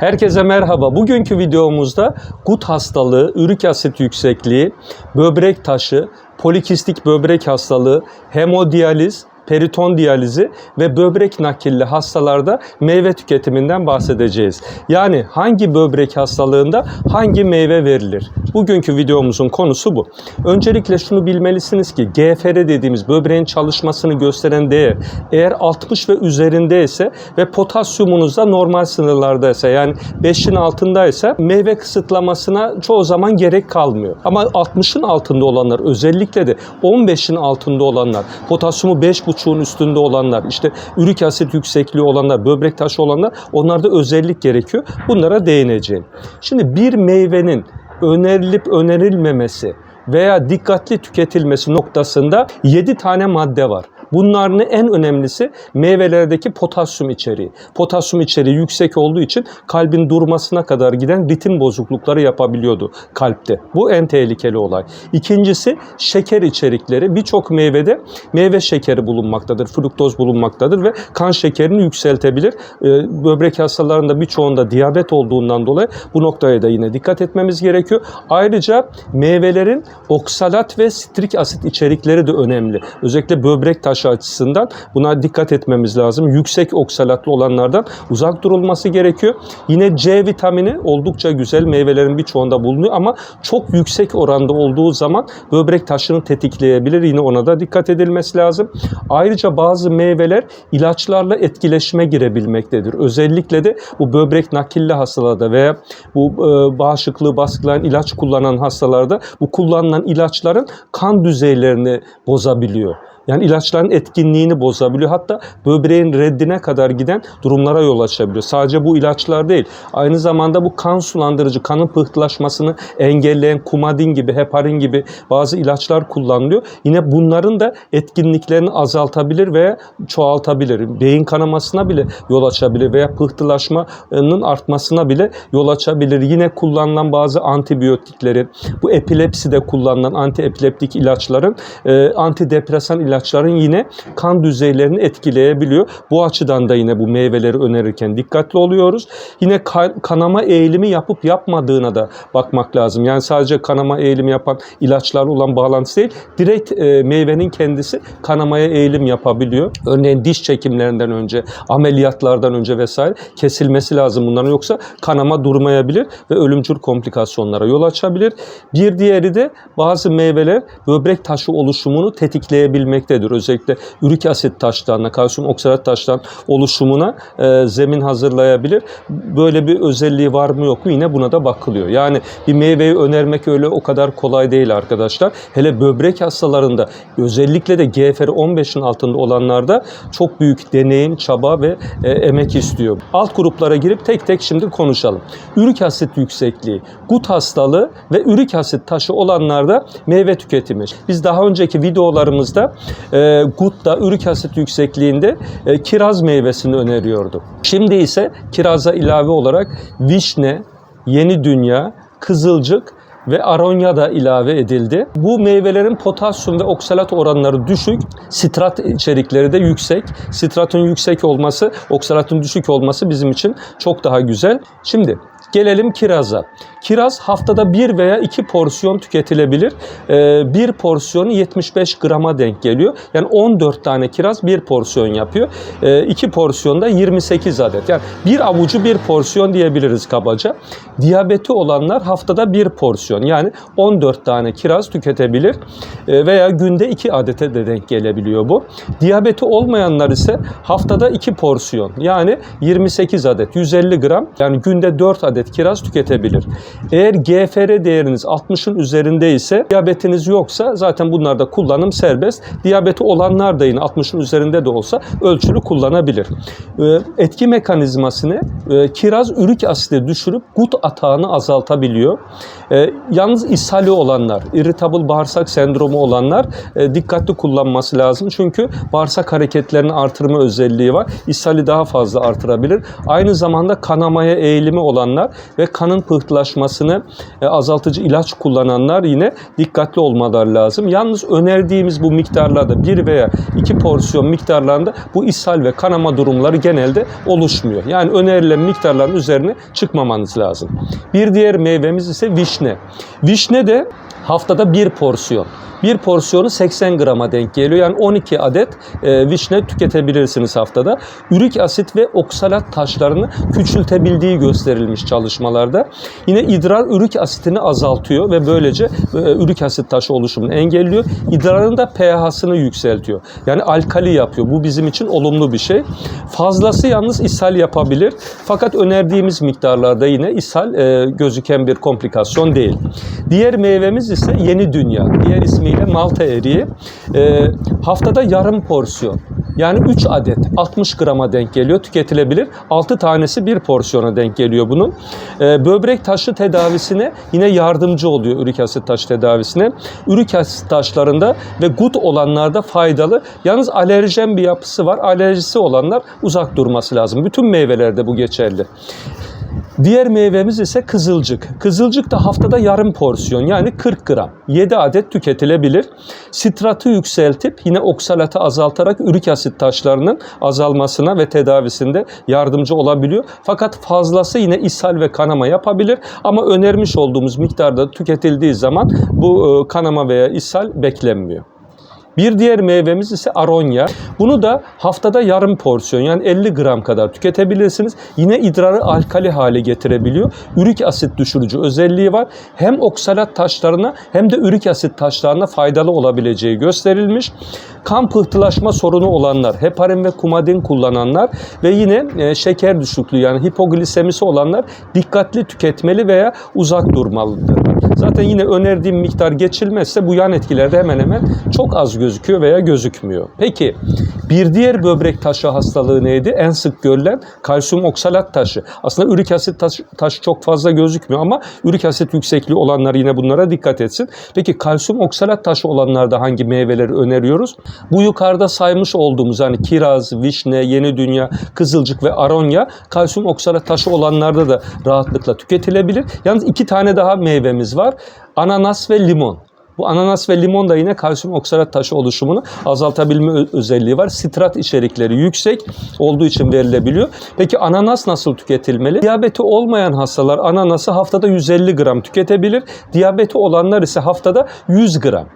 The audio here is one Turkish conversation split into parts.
Herkese merhaba. Bugünkü videomuzda gut hastalığı, ürik asit yüksekliği, böbrek taşı, polikistik böbrek hastalığı, hemodiyaliz, periton diyalizi ve böbrek nakilli hastalarda meyve tüketiminden bahsedeceğiz. Yani hangi böbrek hastalığında hangi meyve verilir? Bugünkü videomuzun konusu bu. Öncelikle şunu bilmelisiniz ki GFR dediğimiz böbreğin çalışmasını gösteren değer eğer 60 ve üzerindeyse ve potasyumunuz da normal sınırlardaysa yani 5'in altındaysa meyve kısıtlamasına çoğu zaman gerek kalmıyor. Ama 60'ın altında olanlar özellikle de 15'in altında olanlar, potasyumu 5,5'un üstünde olanlar, işte ürik asit yüksekliği olanlar, böbrek taşı olanlar onlarda özellik gerekiyor. Bunlara değineceğim. Şimdi bir meyvenin önerilip önerilmemesi veya dikkatli tüketilmesi noktasında 7 tane madde var. Bunların en önemlisi meyvelerdeki potasyum içeriği. Potasyum içeriği yüksek olduğu için kalbin durmasına kadar giden ritim bozuklukları yapabiliyordu kalpte. Bu en tehlikeli olay. İkincisi şeker içerikleri. Birçok meyvede meyve şekeri bulunmaktadır, fruktoz bulunmaktadır ve kan şekerini yükseltebilir. Ee, Böbrek hastalarında birçoğunda diyabet olduğundan dolayı bu noktaya da yine dikkat etmemiz gerekiyor. Ayrıca meyvelerin oksalat ve strik asit içerikleri de önemli. Özellikle böbrek taşı açısından buna dikkat etmemiz lazım. Yüksek oksalatlı olanlardan uzak durulması gerekiyor. Yine C vitamini oldukça güzel meyvelerin birçoğunda bulunuyor ama çok yüksek oranda olduğu zaman böbrek taşını tetikleyebilir. Yine ona da dikkat edilmesi lazım. Ayrıca bazı meyveler ilaçlarla etkileşime girebilmektedir. Özellikle de bu böbrek nakilli hastalarda veya bu e, bağışıklığı baskılayan ilaç kullanan hastalarda bu kullanılan ilaçların kan düzeylerini bozabiliyor. Yani ilaçların etkinliğini bozabiliyor. Hatta böbreğin reddine kadar giden durumlara yol açabiliyor. Sadece bu ilaçlar değil. Aynı zamanda bu kan sulandırıcı, kanın pıhtılaşmasını engelleyen kumadin gibi, heparin gibi bazı ilaçlar kullanılıyor. Yine bunların da etkinliklerini azaltabilir veya çoğaltabilir. Beyin kanamasına bile yol açabilir veya pıhtılaşmanın artmasına bile yol açabilir. Yine kullanılan bazı antibiyotiklerin, bu epilepside kullanılan antiepileptik ilaçların, e, antidepresan ilaçların yine kan düzeylerini etkileyebiliyor. Bu açıdan da yine bu meyveleri önerirken dikkatli oluyoruz. Yine ka- kanama eğilimi yapıp yapmadığına da bakmak lazım. Yani sadece kanama eğilimi yapan ilaçlar olan bağlantısı değil, direkt e, meyvenin kendisi kanamaya eğilim yapabiliyor. Örneğin diş çekimlerinden önce, ameliyatlardan önce vesaire kesilmesi lazım bunların yoksa kanama durmayabilir ve ölümcül komplikasyonlara yol açabilir. Bir diğeri de bazı meyveler böbrek taşı oluşumunu tetikleyebilmektedir. Özellikle ürik asit taşlarına, kalsiyum oksalat taşlarının oluşumuna e, zemin hazırlayabilir. Böyle bir özelliği var mı yok mu yine buna da bakılıyor. Yani bir meyveyi önermek öyle o kadar kolay değil arkadaşlar. Hele böbrek hastalarında özellikle de GFR 15'in altında olanlarda çok büyük deneyim, çaba ve e, emek istiyor. Alt gruplara girip tek tek şimdi konuşalım. Ürik asit yüksekliği, gut hastalığı ve ürik asit taşı olanlarda meyve tüketimi. Biz daha önceki videolarımızda e, gutta ürik asit yüksekliğinde e, kiraz meyvesini öneriyorduk. Şimdi ise kiraza ilave olarak vişne, yeni dünya, kızılcık ve aronya da ilave edildi. Bu meyvelerin potasyum ve oksalat oranları düşük, sitrat içerikleri de yüksek. Sitratın yüksek olması, oksalatın düşük olması bizim için çok daha güzel. Şimdi Gelelim kiraza. Kiraz haftada bir veya iki porsiyon tüketilebilir. Ee, bir porsiyonu 75 grama denk geliyor. Yani 14 tane kiraz bir porsiyon yapıyor. Ee, iki porsiyonda 28 adet. Yani bir avucu bir porsiyon diyebiliriz kabaca. Diyabeti olanlar haftada bir porsiyon yani 14 tane kiraz tüketebilir. Ee, veya günde 2 adete de denk gelebiliyor bu. Diyabeti olmayanlar ise haftada 2 porsiyon yani 28 adet 150 gram yani günde 4 adet kiraz tüketebilir. Eğer GFR değeriniz 60'ın üzerinde ise diyabetiniz yoksa zaten bunlarda kullanım serbest. Diyabeti olanlar da yine 60'ın üzerinde de olsa ölçülü kullanabilir. Ee, Etki mekanizması ne? Ee, Kiraz ürik asidi düşürüp gut atağını azaltabiliyor. Ee, Yalnız ishali olanlar, irritable bağırsak sendromu olanlar e, dikkatli kullanması lazım. Çünkü bağırsak hareketlerini artırma özelliği var. İshali daha fazla artırabilir. Aynı zamanda kanamaya eğilimi olanlar ve kanın pıhtılaşması pıhtılaşmasını e, azaltıcı ilaç kullananlar yine dikkatli olmaları lazım. Yalnız önerdiğimiz bu miktarlarda bir veya iki porsiyon miktarlarında bu ishal ve kanama durumları genelde oluşmuyor. Yani önerilen miktarların üzerine çıkmamanız lazım. Bir diğer meyvemiz ise vişne. Vişne de haftada bir porsiyon. Bir porsiyonu 80 grama denk geliyor. Yani 12 adet e, vişne tüketebilirsiniz haftada. Ürik asit ve oksalat taşlarını küçültebildiği gösterilmiş çalışmalarda. Yine idrar ürik asitini azaltıyor ve böylece e, ürik asit taşı oluşumunu engelliyor. İdrarın da pH'sını yükseltiyor. Yani alkali yapıyor. Bu bizim için olumlu bir şey. Fazlası yalnız ishal yapabilir. Fakat önerdiğimiz miktarlarda yine ishal e, gözüken bir komplikasyon değil. Diğer meyvemiz ise yeni dünya. Diğer ismiyle Malta eriği. E, haftada yarım porsiyon. Yani 3 adet 60 grama denk geliyor. Tüketilebilir. 6 tanesi bir porsiyona denk geliyor bunun. E, böbrek taşı tedavisine yine yardımcı oluyor ürik asit taşı tedavisine. Ürik asit taşlarında ve gut olanlarda faydalı. Yalnız alerjen bir yapısı var. Alerjisi olanlar uzak durması lazım. Bütün meyvelerde bu geçerli. Diğer meyvemiz ise kızılcık. Kızılcık da haftada yarım porsiyon yani 40 gram. 7 adet tüketilebilir. Sitratı yükseltip yine oksalatı azaltarak ürik asit taşlarının azalmasına ve tedavisinde yardımcı olabiliyor. Fakat fazlası yine ishal ve kanama yapabilir. Ama önermiş olduğumuz miktarda tüketildiği zaman bu e, kanama veya ishal beklenmiyor. Bir diğer meyvemiz ise aronya. Bunu da haftada yarım porsiyon yani 50 gram kadar tüketebilirsiniz. Yine idrarı alkali hale getirebiliyor. Ürik asit düşürücü özelliği var. Hem oksalat taşlarına hem de ürik asit taşlarına faydalı olabileceği gösterilmiş. Kan pıhtılaşma sorunu olanlar, heparin ve kumadin kullananlar ve yine e, şeker düşüklüğü yani hipoglisemisi olanlar dikkatli tüketmeli veya uzak durmalıdır. Zaten yine önerdiğim miktar geçilmezse bu yan etkilerde hemen hemen çok az gözüküyor veya gözükmüyor. Peki bir diğer böbrek taşı hastalığı neydi? En sık görülen kalsiyum oksalat taşı. Aslında ürik asit taşı, taşı çok fazla gözükmüyor ama ürik asit yüksekliği olanlar yine bunlara dikkat etsin. Peki kalsiyum oksalat taşı olanlarda hangi meyveleri öneriyoruz? Bu yukarıda saymış olduğumuz hani kiraz, vişne, yeni dünya, kızılcık ve aronya kalsiyum oksalat taşı olanlarda da rahatlıkla tüketilebilir. Yalnız iki tane daha meyvemiz var. Ananas ve limon. Bu ananas ve limon da yine kalsiyum oksalat taşı oluşumunu azaltabilme özelliği var. Sitrat içerikleri yüksek olduğu için verilebiliyor. Peki ananas nasıl tüketilmeli? Diyabeti olmayan hastalar ananası haftada 150 gram tüketebilir. Diyabeti olanlar ise haftada 100 gram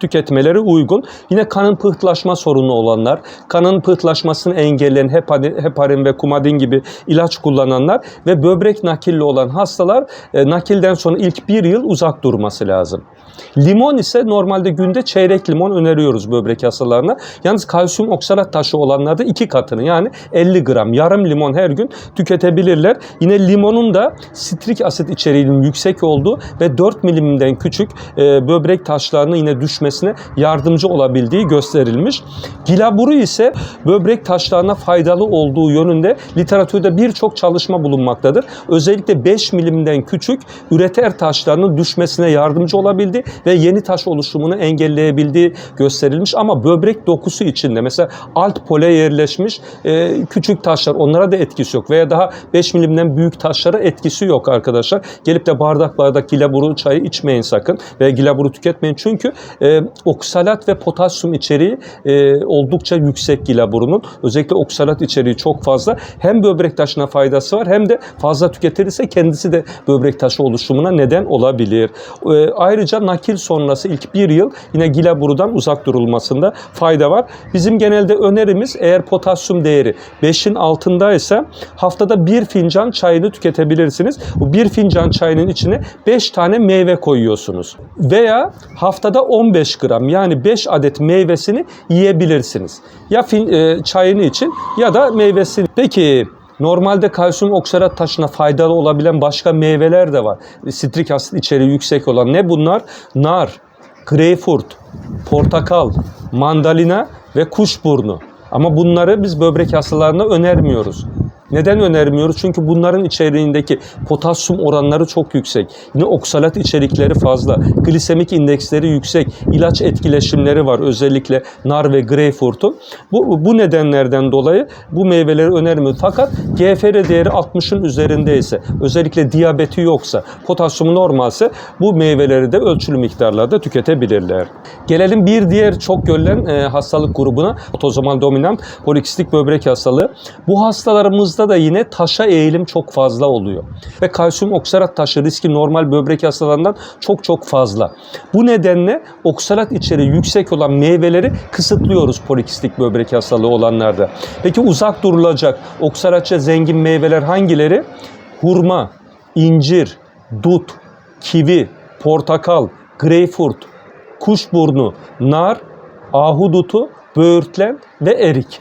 tüketmeleri uygun. Yine kanın pıhtılaşma sorunu olanlar, kanın pıhtılaşmasını engelleyen heparin, ve kumadin gibi ilaç kullananlar ve böbrek nakilli olan hastalar e, nakilden sonra ilk bir yıl uzak durması lazım. Limon ise normalde günde çeyrek limon öneriyoruz böbrek hastalarına. Yalnız kalsiyum oksalat taşı olanlarda iki katını yani 50 gram yarım limon her gün tüketebilirler. Yine limonun da sitrik asit içeriğinin yüksek olduğu ve 4 milimden küçük e, böbrek taşlarının yine düşmesine yardımcı olabildiği gösterilmiş. Gilaburu ise böbrek taşlarına faydalı olduğu yönünde literatürde birçok çalışma bulunmaktadır. Özellikle 5 milimden küçük üreter taşlarının düşmesine yardımcı olabildi ve yeni taş oluşumunu engelleyebildiği gösterilmiş ama böbrek dokusu içinde mesela alt pole yerleşmiş e, küçük taşlar onlara da etkisi yok veya daha 5 milimden büyük taşlara etkisi yok arkadaşlar. Gelip de bardak bardak gilaburu çayı içmeyin sakın ve gilaburu tüketmeyin çünkü e, oksalat ve potasyum içeriği e, oldukça yüksek gilaburunun. Özellikle oksalat içeriği çok fazla. Hem böbrek taşına faydası var hem de fazla tüketilirse kendisi de böbrek taşı oluşumuna neden olabilir. E, ayrıca nakil sonrası ilk bir yıl yine gilaburudan uzak durulmasında fayda var. Bizim genelde önerimiz eğer potasyum değeri 5'in altındaysa haftada bir fincan çayını tüketebilirsiniz. Bu bir fincan çayının içine 5 tane meyve koyuyorsunuz. Veya haftada 15 gram yani 5 adet meyvesini yiyebilirsiniz. Ya fin, e, çayını için ya da meyvesini. Peki Normalde kalsiyum oksalat taşına faydalı olabilen başka meyveler de var. Sitrik asit içeriği yüksek olan ne bunlar? Nar, greyfurt, portakal, mandalina ve kuşburnu. Ama bunları biz böbrek hastalarına önermiyoruz. Neden önermiyoruz? Çünkü bunların içeriğindeki potasyum oranları çok yüksek. Yine oksalat içerikleri fazla. Glisemik indeksleri yüksek. İlaç etkileşimleri var özellikle nar ve greyfurtun. Bu, bu nedenlerden dolayı bu meyveleri önermiyoruz. Fakat GFR değeri 60'ın üzerindeyse, özellikle diyabeti yoksa, potasyumu normalse bu meyveleri de ölçülü miktarlarda tüketebilirler. Gelelim bir diğer çok görülen e, hastalık grubuna, otozomal dominant polikistik böbrek hastalığı. Bu hastalarımızda da yine taşa eğilim çok fazla oluyor. Ve kalsiyum oksalat taşı riski normal böbrek hastalarından çok çok fazla. Bu nedenle oksalat içeriği yüksek olan meyveleri kısıtlıyoruz polikistik böbrek hastalığı olanlarda. Peki uzak durulacak oksalatça zengin meyveler hangileri? Hurma, incir, dut, kivi, portakal, greyfurt, kuşburnu, nar, ahudutu, böğürtlen ve erik.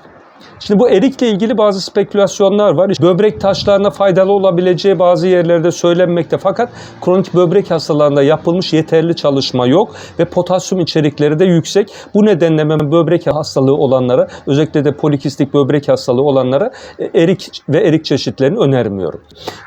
Şimdi bu erikle ilgili bazı spekülasyonlar var. İşte böbrek taşlarına faydalı olabileceği bazı yerlerde söylenmekte. Fakat kronik böbrek hastalarında yapılmış yeterli çalışma yok ve potasyum içerikleri de yüksek. Bu nedenle böbrek hastalığı olanlara, özellikle de polikistik böbrek hastalığı olanlara e, erik ve erik çeşitlerini önermiyorum.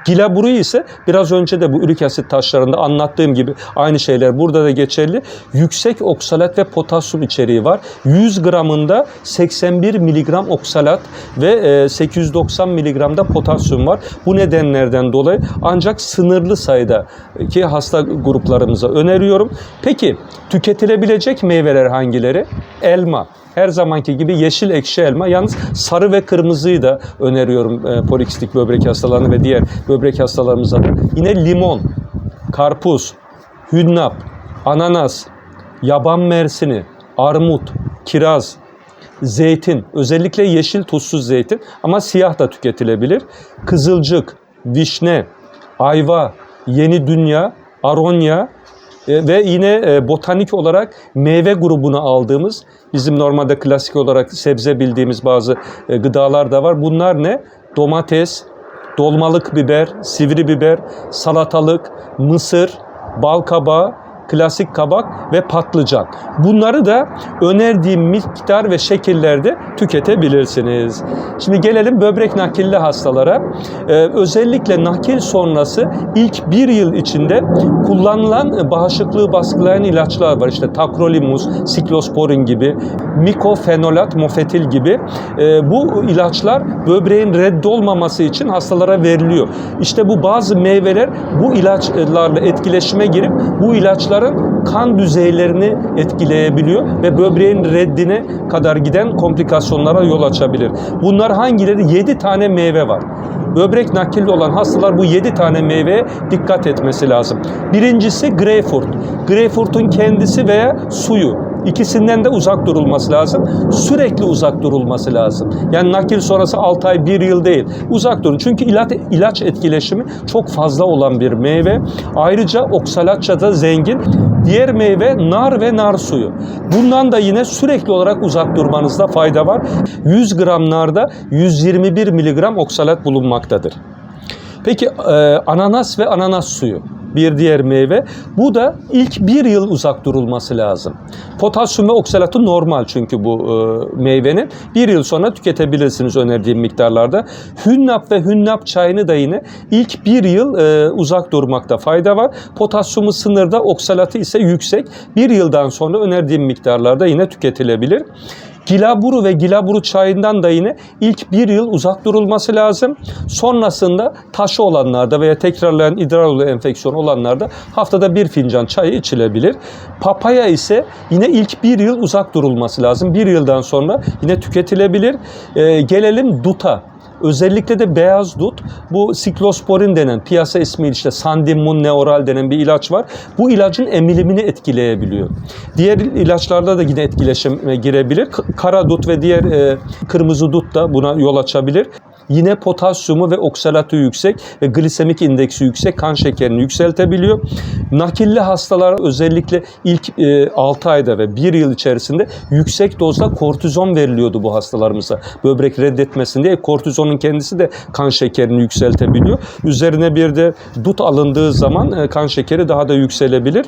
Gilaburu ise biraz önce de bu ürik asit taşlarında anlattığım gibi aynı şeyler burada da geçerli. Yüksek oksalat ve potasyum içeriği var. 100 gramında 81 miligram oksalat ve e, 890 miligramda potasyum var. Bu nedenlerden dolayı ancak sınırlı sayıda ki hasta gruplarımıza öneriyorum. Peki tüketilebilecek meyveler hangileri? Elma. Her zamanki gibi yeşil ekşi elma. Yalnız sarı ve kırmızıyı da öneriyorum e, polikistik böbrek hastalarına ve diğer böbrek hastalarımıza. Yine limon, karpuz, hünnap, ananas, yaban mersini, armut, kiraz, zeytin, özellikle yeşil tuzsuz zeytin ama siyah da tüketilebilir. Kızılcık, vişne, ayva, yeni dünya, aronya e, ve yine e, botanik olarak meyve grubunu aldığımız bizim normalde klasik olarak sebze bildiğimiz bazı e, gıdalar da var. Bunlar ne? Domates, dolmalık biber, sivri biber, salatalık, mısır, bal kabağı, klasik kabak ve patlıcan. Bunları da önerdiğim miktar ve şekillerde tüketebilirsiniz. Şimdi gelelim böbrek nakilli hastalara. Ee, özellikle nakil sonrası ilk bir yıl içinde kullanılan bağışıklığı baskılayan ilaçlar var. İşte takrolimus, siklosporin gibi, mikofenolat, mofetil gibi. Ee, bu ilaçlar böbreğin reddolmaması için hastalara veriliyor. İşte bu bazı meyveler bu ilaçlarla etkileşime girip bu ilaçların kan düzeylerini etkileyebiliyor ve böbreğin reddine kadar giden komplikasyonlara yol açabilir. Bunlar hangileri? 7 tane meyve var. Böbrek nakilli olan hastalar bu 7 tane meyveye dikkat etmesi lazım. Birincisi greyfurt. Greyfurtun kendisi veya suyu. İkisinden de uzak durulması lazım. Sürekli uzak durulması lazım. Yani nakil sonrası 6 ay 1 yıl değil. Uzak durun. Çünkü ilaç, ilaç etkileşimi çok fazla olan bir meyve. Ayrıca oksalatça da zengin. Diğer meyve nar ve nar suyu. Bundan da yine sürekli olarak uzak durmanızda fayda var. 100 gram narda 121 miligram oksalat bulunmaktadır. Peki e, ananas ve ananas suyu bir diğer meyve. Bu da ilk bir yıl uzak durulması lazım. Potasyum ve oksalatı normal çünkü bu e, meyvenin. Bir yıl sonra tüketebilirsiniz önerdiğim miktarlarda. Hünnap ve hünnap çayını da yine ilk bir yıl e, uzak durmakta fayda var. Potasyumu sınırda, oksalatı ise yüksek. Bir yıldan sonra önerdiğim miktarlarda yine tüketilebilir. Gilaburu ve gilaburu çayından da yine ilk bir yıl uzak durulması lazım. Sonrasında taşı olanlarda veya tekrarlayan idrar yolu enfeksiyon olanlarda haftada bir fincan çayı içilebilir. Papaya ise yine ilk bir yıl uzak durulması lazım. Bir yıldan sonra yine tüketilebilir. Ee, gelelim duta. Özellikle de beyaz dut bu siklosporin denen piyasa ismi işte Sandimun Neoral denen bir ilaç var. Bu ilacın emilimini etkileyebiliyor. Diğer ilaçlarda da yine etkileşime girebilir. Kara dut ve diğer e, kırmızı dut da buna yol açabilir. Yine potasyumu ve oksalatı yüksek ve glisemik indeksi yüksek kan şekerini yükseltebiliyor. Nakilli hastalar özellikle ilk e, 6 ayda ve 1 yıl içerisinde yüksek dozda kortizon veriliyordu bu hastalarımıza. Böbrek reddetmesin diye kortizonun kendisi de kan şekerini yükseltebiliyor. Üzerine bir de dut alındığı zaman e, kan şekeri daha da yükselebilir.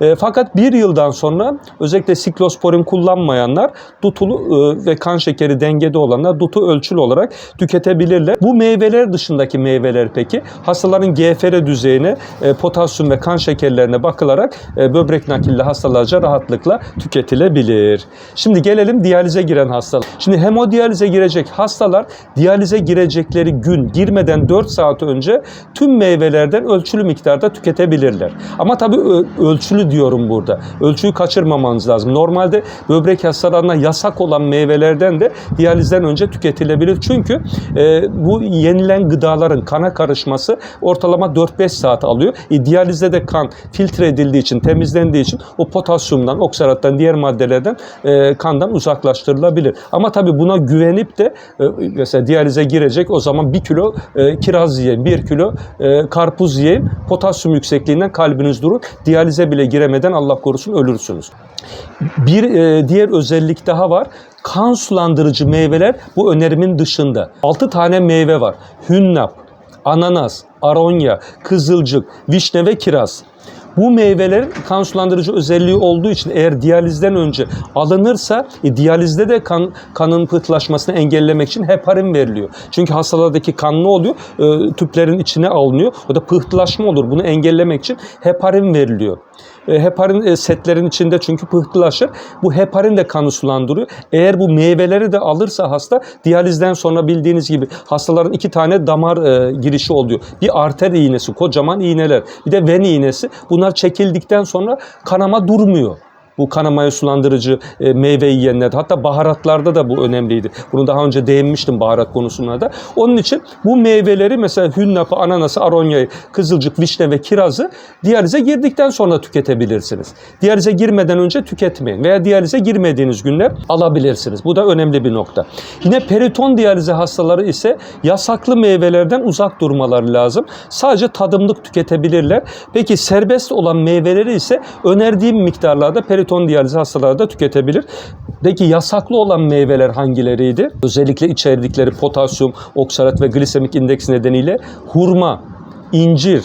E, fakat bir yıldan sonra özellikle siklosporin kullanmayanlar dutulu e, ve kan şekeri dengede olanlar dutu ölçülü olarak tüketebilir tüketebilirler. Bu meyveler dışındaki meyveler peki hastaların GFR düzeyine, e, potasyum ve kan şekerlerine bakılarak e, böbrek nakilli hastalarca rahatlıkla tüketilebilir. Şimdi gelelim diyalize giren hastalar. Şimdi hemodiyalize girecek hastalar diyalize girecekleri gün girmeden 4 saat önce tüm meyvelerden ölçülü miktarda tüketebilirler. Ama tabii ölçülü diyorum burada. Ölçüyü kaçırmamanız lazım. Normalde böbrek hastalarına yasak olan meyvelerden de diyalizden önce tüketilebilir. Çünkü e, bu yenilen gıdaların kana karışması ortalama 4-5 saat alıyor. E, diyalizde de kan filtre edildiği için, temizlendiği için o potasyumdan, oksalattan, diğer maddelerden e, kandan uzaklaştırılabilir. Ama tabii buna güvenip de e, mesela diyalize girecek o zaman 1 kilo e, kiraz yiyeyim, 1 kilo e, karpuz yiyeyim. Potasyum yüksekliğinden kalbiniz durur. Diyalize bile giremeden Allah korusun ölürsünüz. Bir e, diğer özellik daha var. Kan sulandırıcı meyveler bu önerimin dışında. 6 tane meyve var. Hünnap, ananas, aronya, kızılcık, vişne ve kiraz. Bu meyvelerin kan sulandırıcı özelliği olduğu için eğer diyalizden önce alınırsa e, diyalizde de kan kanın pıhtılaşmasını engellemek için heparin veriliyor. Çünkü hastalardaki kan ne oluyor? E, tüplerin içine alınıyor. O da pıhtılaşma olur. Bunu engellemek için heparin veriliyor. E, heparin e, setlerin içinde çünkü pıhtılaşır. Bu heparin de kanı sulandırıyor. Eğer bu meyveleri de alırsa hasta diyalizden sonra bildiğiniz gibi hastaların iki tane damar e, girişi oluyor. Bir arter iğnesi, kocaman iğneler. Bir de ven iğnesi. Bunlar çekildikten sonra kanama durmuyor. Bu kanamayı sulandırıcı e, meyve yiyenlerde hatta baharatlarda da bu önemliydi. Bunu daha önce değinmiştim baharat konusunda da. Onun için bu meyveleri mesela hünnapı, ananası, aronyayı, kızılcık, vişne ve kirazı diyalize girdikten sonra tüketebilirsiniz. Diyalize girmeden önce tüketmeyin veya diyalize girmediğiniz günler alabilirsiniz. Bu da önemli bir nokta. Yine periton diyalize hastaları ise yasaklı meyvelerden uzak durmaları lazım. Sadece tadımlık tüketebilirler. Peki serbest olan meyveleri ise önerdiğim miktarlarda periton diyalizi hastaları da tüketebilir. Peki yasaklı olan meyveler hangileriydi? Özellikle içerdikleri potasyum, oksalat ve glisemik indeks nedeniyle hurma, incir,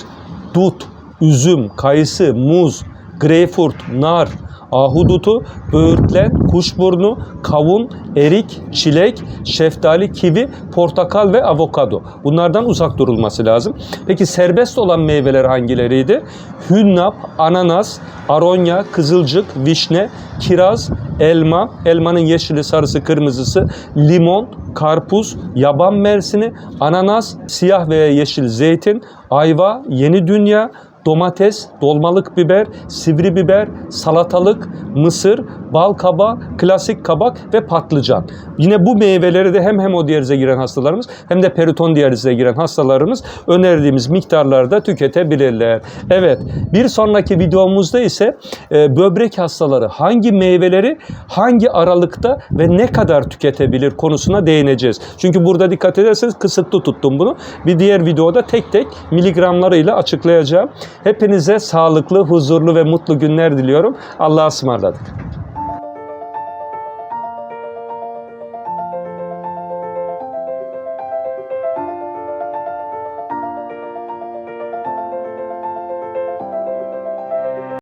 dut, üzüm, kayısı, muz, greyfurt, nar, ahudutu, böğürtlen, kuşburnu, kavun, erik, çilek, şeftali, kivi, portakal ve avokado. Bunlardan uzak durulması lazım. Peki serbest olan meyveler hangileriydi? Hünnap, ananas, aronya, kızılcık, vişne, kiraz, elma, elmanın yeşili, sarısı, kırmızısı, limon, karpuz, yaban mersini, ananas, siyah veya yeşil zeytin, ayva, yeni dünya, domates, dolmalık biber, sivri biber, salatalık, mısır, bal kaba, klasik kabak ve patlıcan. Yine bu meyveleri de hem hemodiyalize giren hastalarımız hem de periton diyalize giren hastalarımız önerdiğimiz miktarlarda tüketebilirler. Evet, bir sonraki videomuzda ise e, böbrek hastaları hangi meyveleri hangi aralıkta ve ne kadar tüketebilir konusuna değineceğiz. Çünkü burada dikkat ederseniz kısıtlı tuttum bunu. Bir diğer videoda tek tek miligramlarıyla açıklayacağım. Hepinize sağlıklı, huzurlu ve mutlu günler diliyorum. Allah'a ısmarladık.